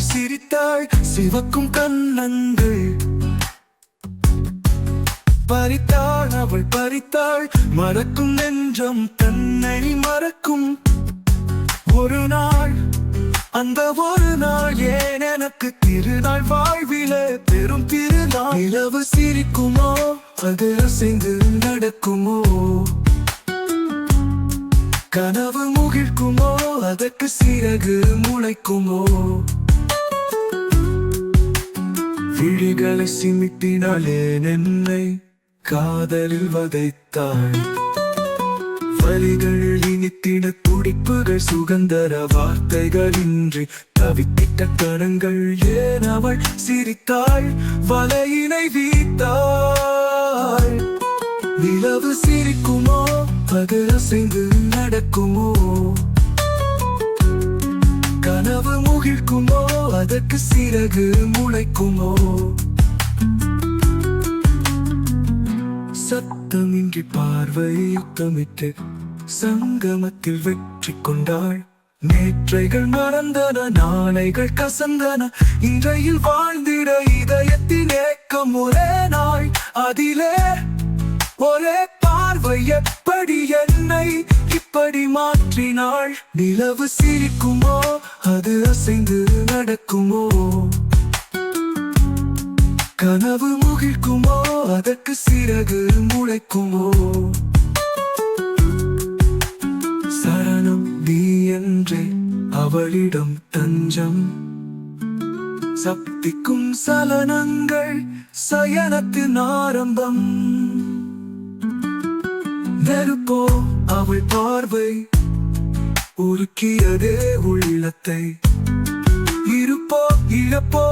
சிவக்கும் கண்ணங்கள் பறித்தாள் அவள் பறித்தாள் மறக்கும் நெஞ்சம் தன்னை மறக்கும். ஒரு நாள் அந்த ஒரு நாள் ஏன் எனக்கு திருநாள் வாழ்வில பெரும் திருநாள்? நிலவு சிரிக்குமோ? அது அசைந்து நடக்குமோ? கனவு முகிழ்க்குமோ? அதற்கு சிறகு முளைக்குமோ? விழிகளை சிமிட்டினாலே என்னை காதலில் வதைத்தாள் வலிகள் இனித்திட துடிப்புகள் சுகந்தர வார்த்தைகள் இன்றி தவித்திட்ட கரங்கள் ஏன் அவள் சிரித்தாள்? வலையினை வீத்தாள். நிலவு சிரிக்குமோ? அது அசைந்து நடக்குமோ? கனவு முகிழ்க்குமோ? அதற்கு சிறகு முளைக்குமோ? சத்தமின்றி பார்வை யுத்தமிட்டு சங்கமத்தில் வெற்றி கொண்டாள். நேற்றைகள் மறந்தன நாளைகள் கசந்தன. இன்றையில் வாழ்ந்திட இதயத்தின் ஏக்கம் ஒரே நாள். அதிலே ஒரே பார்வை எப்படி என்னை இப்படி மாற்றினாள் நிலவு சிரிக்குமோ? அது அசைந்து நடக்குமோ? கனவு முகிழ்க்குமோ? அதற்கு சிறகு முளைக்குமோ? சரணம் நீ என்றே அவளிடம் தஞ்சம். சக்திக்கும் சலனங்கள் சயனத்தின் ஆரம்பம். பார்வை உருக்கியதே உள்ளத்தை. இருப்போ இழப்போ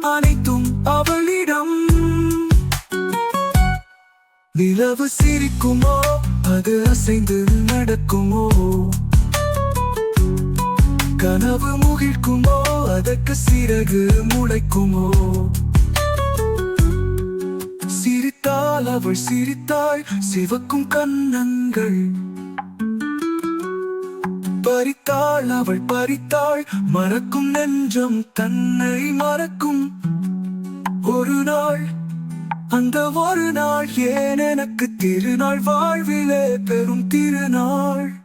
அனைத்தும் அவளிடம். நிலவு சிரிக்குமோ அது அசைந்து நடக்குமோ? கனவு முகிழ்க்குமோ அதற்கு சிறகு முளைக்குமோ? சிரித்தால் அவள் சிரித்தாள் சிவக்கும் கண்ணங்கள் பறித்தாள் அவள் பறித்தாள். மறக்கும் நெஞ்சம் தன்னை மறக்கும். ஒரு நாள் அந்த ஒரு நாள் ஏன் எனக்கு திருநாள் வாழ்விலே பெரும் திருநாள்?